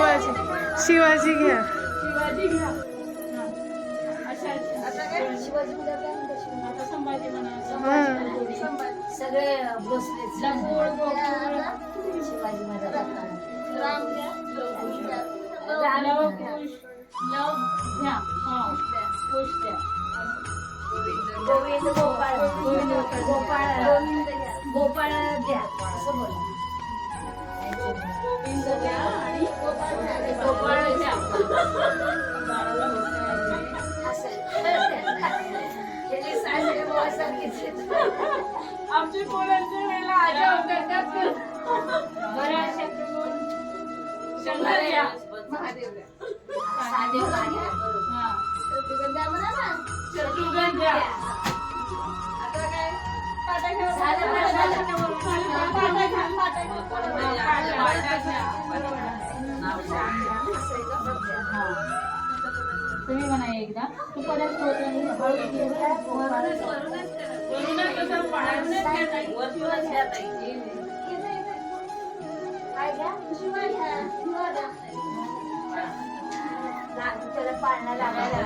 शिवाजी. शिवाजी घ्या. शिवाजी घ्या. सगळे बसले. शिवाजी हा. गोविंद गोपाळ. गोपाळ. गोपाळ. गोविंद घ्या. गोपाळ द्या असं बोला. आहेत. आमच्या पोरांच्या वेळेला आजा करतात बऱ्याच शंकर द्या. महादेव तुम्ही म्हणा एकदा. तू परत पाळणा लागायला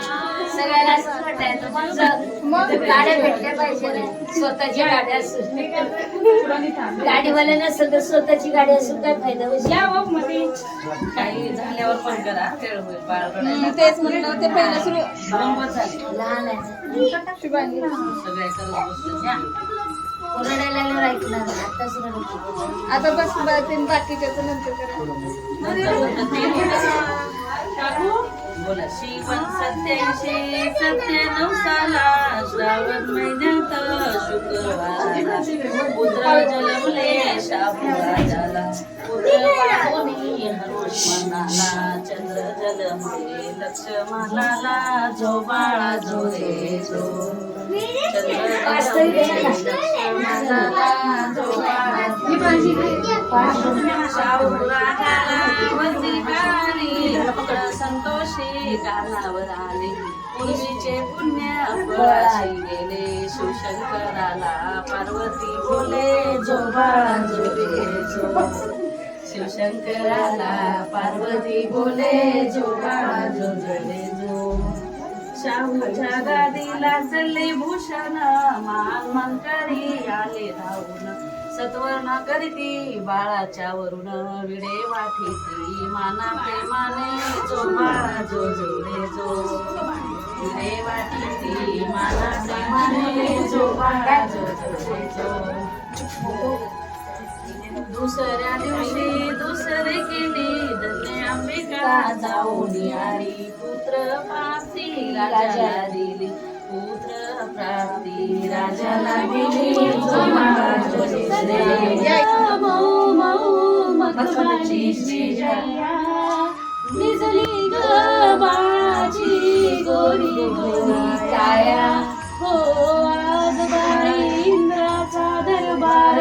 असंच वाटायचं मग मग गाड्या भेटल्या पाहिजे ना. स्वतःची गाडी असेल शिवानी थांब. गाडीवाले नसेल तर स्वतःची गाडी असून काय फायदा होईल या हो मध्ये. काही झाल्यावर पण करा खेळ होईल बाळ रडायला तेच म्हणलं ते पहिलं सुरू गंमत झाली लहान आहे शिवाजी सगळ्या करत बसतो या. ओरडायला लागल्यावर ऐकणार नाही. आत्ताच रडत आता बस तीन बाकीच्याच नंतर करा काकू, बोला श्रीपण सत्याऐंशी सत्य नवसाला श्रावण महिन्यात शुक्रवाराला पुत्र जन्मले शाहू राजाला पुत्र पाहुणी हनुष मनाला चंद्र जन्मले लक्ष्मणाला जो बाळा जो रे जो चंद्र जन्मले लक्ष्मणाला जो बाळा शाहू राजाला वंदिकाली भक्त संतोषी कानावर आले. पूर्वीचे पुण्य फळाशी गेले. शिवशंकराला पार्वती बोले जो शिवशंकराला पार्वती बोले जो बाळा जो. शाहूच्या गादीला चल्ले भूषण मान मंकरी आले धावून. सत्वर्ण करीती बाळाच्या वरून विडे वाटीती माना प्रेमाने जो बाळा जो जोडे जो. विडे वाटीती माना प्रेमाने जो बाळा जो जोडे जो. दुसऱ्या दिवशी दुसरे केली धन्य अंबिका जाऊन आली. पुत्र पासी राजाला दिली. प्राप्ती राजाला निजली ग बाळाची गोरी गोरी काया हो आज इंद्राचा दरबार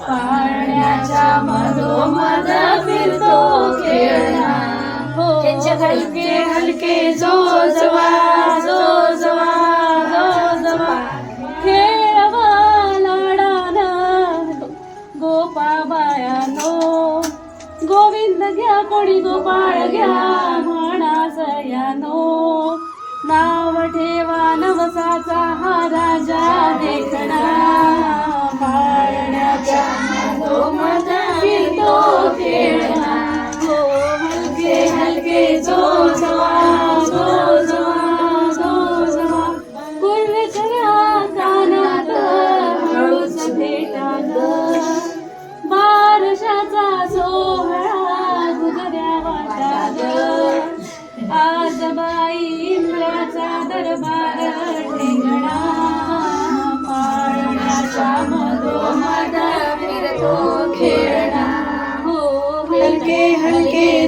पाण्याच्या मधोमध फिरतो खेळणा. हो हलके हलके जो जवा कोणी गोपाळ घ्या म्हणा सयानो. नाव ठेवा नवसाचा हा राजा देखणा. पाळण्याच्या फिरतो खेळणा. हो हलके हलके जो जवा.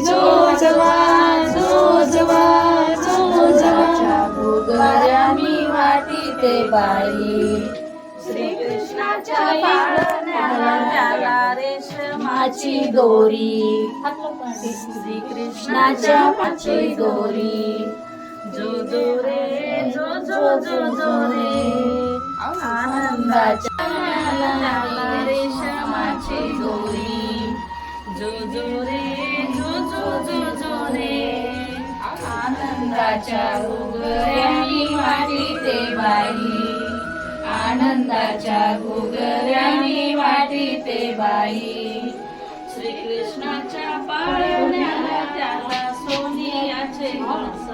हलके जो जवा जो जवा जो जवा. मी वाटी ते बाई. श्रीकृष्णाच्या पाळण्याला त्याला रेशमाची दोरी. श्रीकृष्णाच्या पाची दोरी. जो जो रे जो जो जो जो रे आनंदाच्या रेशमाची दोरी. जो जो रे आनंदाच्या घुगऱ्यानी वाटी ते बाई. आनंदाच्या घुगऱ्यानी वाटी ते बाई. श्रीकृष्णाच्या पाळण्याला त्याला सोनियाचे कळस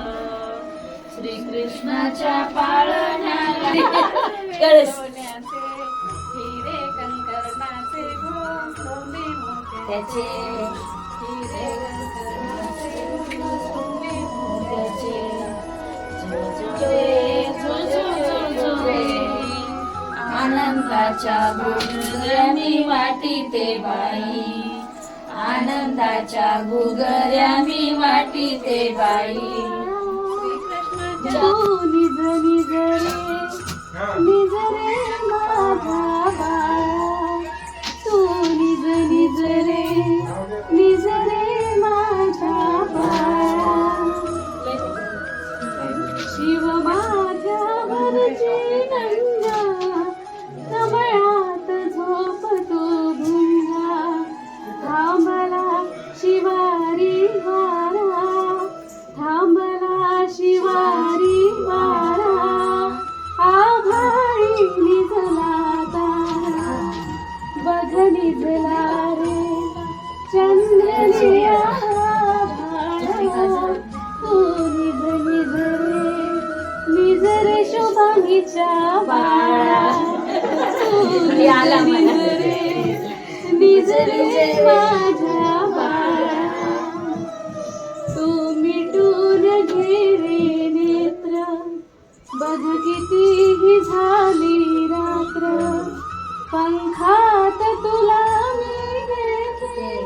श्रीकृष्णाच्या पाळण्याला कळस हिरे कंकर्णाचे त्याचे आनंदाच्या गुगऱ्यानी वाटी ते बाई. आनंदाच्या गुगऱ्यानी वाटी ते बाई. निज निज रे निज रे माझा बाळा. तू निज निज रे निज रे कितीही झाली रात्र. पंखात तुला मी घेते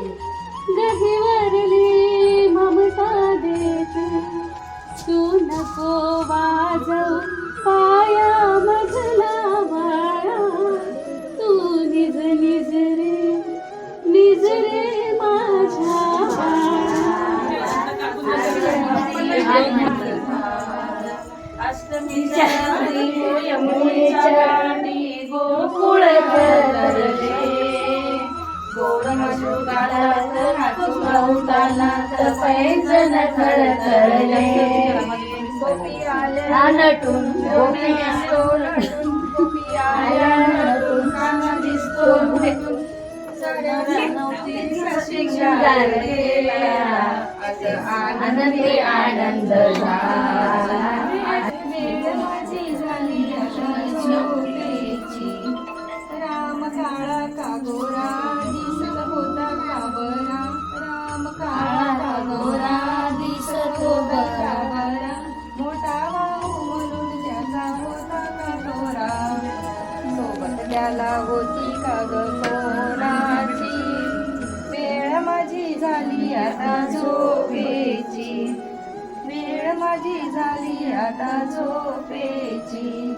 गहिवरली ममता देते. तू नको वाजव पाया अष्टमीच्या रात्री यमुनेच्या काठी गोकुळ धरले गोड मशुकालात नाचू थरथरले गोपी आल्या नटून गोपी असतो नटून गोपी आल्या नटून काना दिसतो आनंदी आनंद झाला आता झोपेची.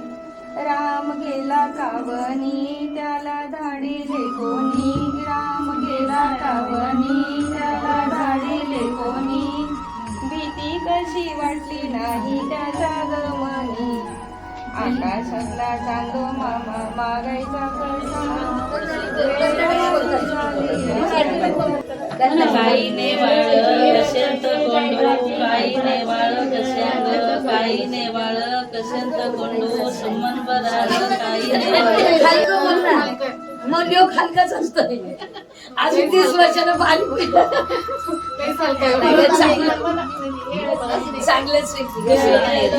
राम गेला कावनी त्याला धाडिले कोणी. राम गेला कावनी त्याला धाडिले कोणी. भीती कशी वाटली नाही त्याच्या गमनी. आकाशातला चांदो मामा मागायचा काही नेवाळ कशंत कोंडू काही नेवाळ कशांग काही नेवाळ कशंत कोंडू सुमन बराळ काही नेवाळ हलकं मग योग हलकाच अजून तीस वर्षानं चांगलंच नाही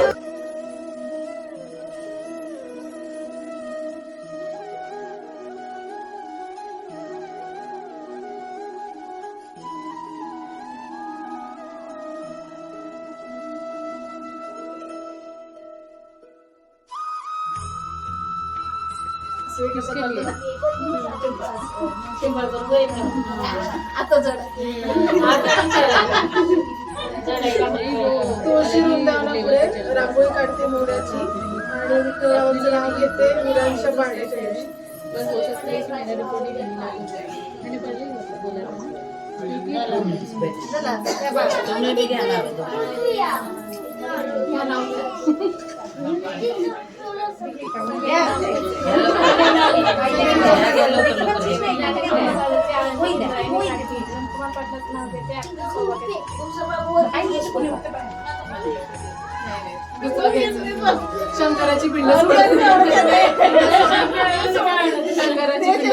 तर मुलगा नाही वाटत. तुळशी वृंदावनापुढे रांगोळी काढते मोऱ्याची आणि विठ्ठलरावांचं नाव घेते विरांच्या पाण्याच्या दिवशी शंकराची पिंड शंकराची पिंड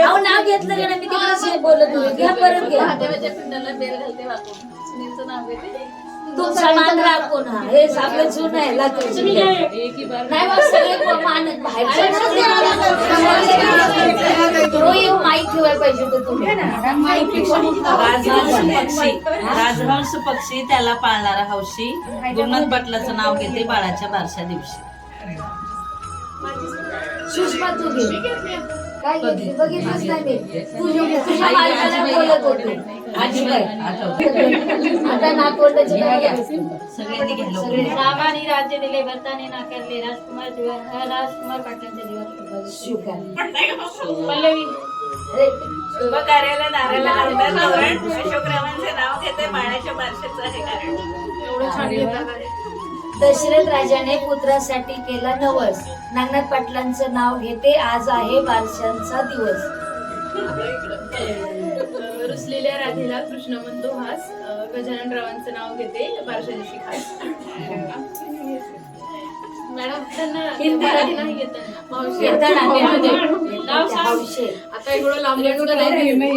अहो नाव घेतलं का नाही मी तिकडे बोलत होते घ्या परत घ्या पिंडाला बेल घालते वाकून. सुनीलचं नाव घेते. तुमचा मान राखून हा. हे आपलं जुनं आहे लातूरचं. नाही मग सगळे को- मान बाहेरचे तो येऊ माहीत ठेवायला पाहिजे होतं तुम्ही. राजहंस पक्षी. राजहंस पक्षी त्याला पाळणारा हौशी. गुरुनाथ पाटलाचं नाव घेते बाळाच्या बारशा दिवशी. सुषमा तू घे काय घेतली बघितलंच नाही मी. तुझ्या तुझ्या मालकाला बोलत होते. आजीबाई आता नातवंडाची नाव घ्या. सगळ्यांनी घ्या लवकर. सगळे रामाने राज्य दिले भरताने नाकारले राजकुमार दिवस राजकुमार पाटलांचे दिवस स्वीकार पल्लवी. अरे, शुभ कार्याला लागतात अशोकरावांचे नाव घेते बाळाच्या बारशाचं आहे कारण. एवढं छान दशरथ राजाने पुत्रासाठी केला नवस. नागनाथ पाटलांचं नाव घेते आज आहे बारशांचा दिवस. रुसलेल्या राधेला कृष्ण म्हणतो हास गजानन रावांचं नाव घेते बारशा दिवशी खास. मॅडम त्यांना हिंदी सांग. आता एवढं ना हिंदीत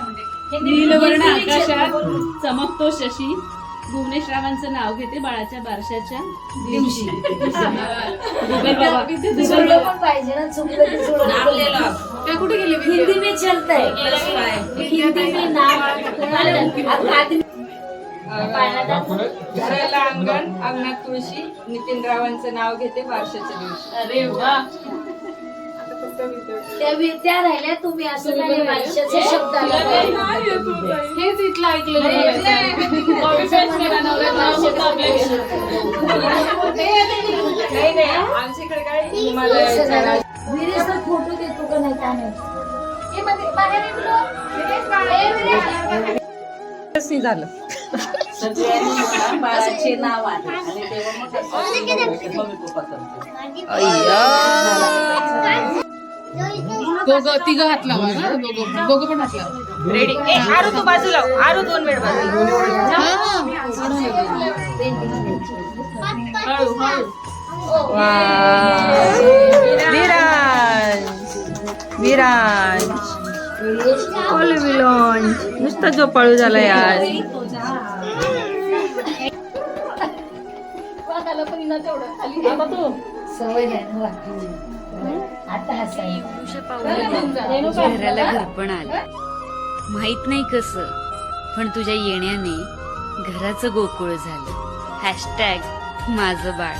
म्हणजे. नीलवर्ण आकाशात चमकतो शशी. भुवनेश्वरावांचं नाव घेते बाळाच्या बारशाच्या दिवशी. पाहिजे ना कुठे गेले? हिंदी में चलता है. हिंदी में नाम घराला अंगण अंगणात तुळशी. नितीन रावांचं नाव घेते बारशाच्या दिवशी. अरे वा. त्या राहिल्या तुम्ही असं नाही माणसाचे शब्द. हेच इथलं ऐकलेलं फोटो देतो का नाही? काय नाही झालं. बाळाचे नाव आले आणि तेव्हा मग असं मम्मी पप्पा करतो दोघं तिघं हात लावा ना, दोघं दोघं पण हात लावा रेडी ए आरू तू बाजूला आरू दोन मिनिट बाजूला विराज नुसता जो पळू झाला यार. सवय नाही घराला घरपण आलं. माहीत नाही कसं पण तुझ्या येण्याने घराचं गोकुळ झालं. हॅशटॅग माझं बाळ.